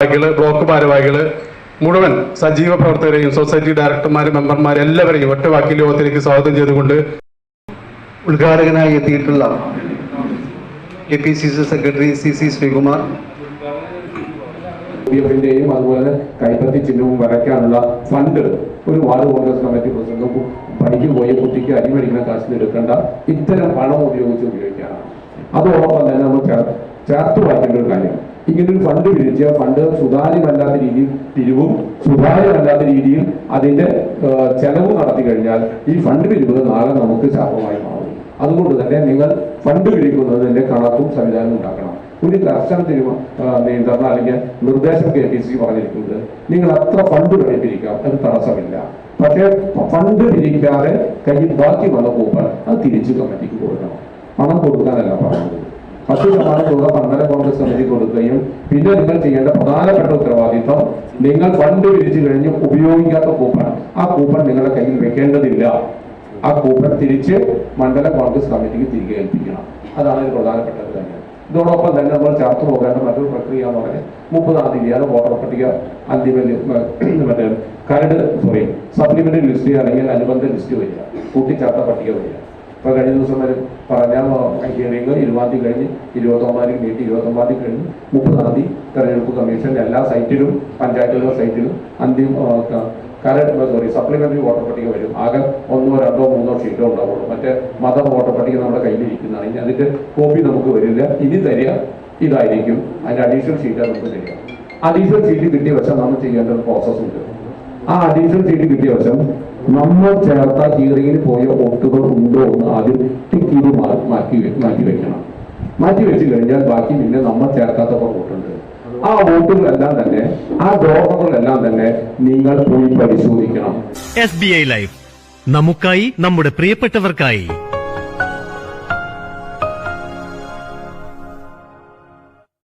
ഭാരവാഹികൾ ബ്ലോക്ക് ഭാരവാഹികൾ മുഴുവൻ സജീവ പ്രവർത്തകരെയും സൊസൈറ്റി ഡയറക്ടർമാരും മെമ്പർമാരും എല്ലാവരെയും ഒറ്റ വാക്കിൽ യോഗത്തിലേക്ക് സ്വാഗതം ചെയ്തുകൊണ്ട് ഉദ്ഘാടകനായി എത്തിയിട്ടുള്ള A P C C secretary C C Sreekumar. യും അതുപോലെ കൈപ്പത്തി ചിഹ്നവും വരയ്ക്കാനുള്ള ഫണ്ട് ഒരു വാർഡ് കോൺഗ്രസ് കമ്മിറ്റി പ്രസിഡന്റ് പണിക്ക് പോയ കുട്ടിക്ക് അടിമടിക്കുന്ന കാശിൽ എടുക്കേണ്ട ഇത്തരം പണം ഉപയോഗിച്ച് ഉപയോഗിക്കാനാണ്. അതോടൊപ്പം തന്നെ നമ്മൾ ചേർ- ചേർത്ത് വായിക്കേണ്ട ഒരു കാര്യം. ഇങ്ങനെ ഒരു ഫണ്ട് പിരിച്ച് ആ ഫണ്ട് സുതാര്യമല്ലാത്ത രീതിയിൽ പിരിവും സുതാര്യമല്ലാത്ത രീതിയിൽ അതിന്റെ ചെലവ് നടത്തി കഴിഞ്ഞാൽ ഈ ഫണ്ട് പിരിവ് നാളെ നമുക്ക് ശാപമായി മാറും. അതുകൊണ്ട് തന്നെ നിങ്ങൾ ഫണ്ട് പിരിക്കുന്നതിന്റെ കണക്കും സംവിധാനവും ഉണ്ടാക്കണം. ഒരു കർശന തീരുമാ നിയന്ത്രണം അല്ലെങ്കിൽ നിർദ്ദേശം കെ പി സി പറഞ്ഞിരിക്കുന്നത് നിങ്ങൾ അത്ര ഫണ്ട് വേണ്ടി പിരിക്കാം അത് തടസ്സമില്ല. പക്ഷേ ഫണ്ട് പിരിക്കാതെ കയ്യിൽ ബാക്കി വന്ന കൂപ്പൺ അത് തിരിച്ചു കമ്മിറ്റിക്ക് കൊടുക്കണം. പണം കൊടുക്കാനല്ല പറഞ്ഞത്. പത്ത് ശതമാനം തുക മണ്ഡല കോൺഗ്രസ് കമ്മിറ്റി കൊടുക്കുകയും പിന്നെ നിങ്ങൾ ചെയ്യേണ്ട പ്രധാനപ്പെട്ട ഉത്തരവാദിത്വം നിങ്ങൾ ഫണ്ട് പിരിച്ചു കഴിഞ്ഞ് ഉപയോഗിക്കാത്ത കൂപ്പൺ ആ കൂപ്പൺ നിങ്ങളുടെ കയ്യിൽ വെക്കേണ്ടതില്ല. ആ കൂപ്പൺ തിരിച്ച് മണ്ഡല കോൺഗ്രസ് കമ്മിറ്റിക്ക് തിരികെ ഏൽപ്പിക്കണം. അതാണ് ഒരു പ്രധാനപ്പെട്ട ഒരു കാര്യം. ഇതോടൊപ്പം തന്നെ നമ്മൾ ചേർത്ത് പോകേണ്ട മറ്റൊരു പ്രക്രിയ എന്ന് പറഞ്ഞാൽ മുപ്പതാം തീയതിയാണ് വോട്ടർ പട്ടിക അന്തിമ മറ്റേ കരട് സോറി സപ്ലിമെന്ററി ലിസ്റ്റ് അല്ലെങ്കിൽ അനുബന്ധ ലിസ്റ്റ് വരിക. കൂട്ടിച്ചേർത്ത പട്ടിക വരിക. ഇപ്പൊ കഴിഞ്ഞ ദിവസം വരെ പറഞ്ഞ ഹിയറിംഗ് ഇരുപതാം കഴിഞ്ഞ് ഇരുപത്തൊമ്പതാം തീയതി നീട്ടി ഇരുപത്തൊമ്പതാം തീയതി കഴിഞ്ഞ് മുപ്പതാം തീയതി തെരഞ്ഞെടുപ്പ് കമ്മീഷൻ എല്ലാ സൈറ്റിലും പഞ്ചായത്തുകളുടെ സൈറ്റിലും അന്തിമ കരട് സോറി സപ്ലിമെന്ററി വോട്ടർ പട്ടിക വരും. ആകെ ഒന്നോ രണ്ടോ മൂന്നോ ഷീറ്റോ ഉണ്ടാവുള്ളൂ. മറ്റേ മത വോട്ടർ പട്ടിക നമ്മുടെ കയ്യിലിരിക്കുന്നതാണ് ഇനി അതിന്റെ കോപ്പി നമുക്ക് വരില്ല. ഇനി തരിക ഇതായിരിക്കും. അതിന്റെ അഡീഷണൽ ഷീറ്റ് നമുക്ക് തരിക. അഡീഷണൽ ഷീറ്റ് കിട്ടിയ വശം നമ്മൾ ചെയ്യേണ്ട ഒരു പ്രോസസ് ഉണ്ട്. ആ അഡീഷണൽ ഷീറ്റ് കിട്ടിയ വശം നമ്മൾ ചേർത്ത ഹിയറിംഗിന് പോയ വോട്ടുകൾ ഉണ്ടോ എന്ന് ആദ്യം ടിക്ക് ചെയ്ത് മാറ്റി മാറ്റി വെക്കണം. മാറ്റി വെച്ച് കഴിഞ്ഞാൽ ബാക്കി പിന്നെ നമ്മൾ ചേർക്കാത്ത വോട്ടുണ്ട്. ആ വോട്ടുകളെല്ലാം തന്നെ ആ ദ്രോഹങ്ങളെല്ലാം തന്നെ നിങ്ങൾ പോയി പരിശോധിക്കണം. എസ് ബി ഐ ലൈഫ് നമുക്കായി നമ്മുടെ പ്രിയപ്പെട്ടവർക്കായി.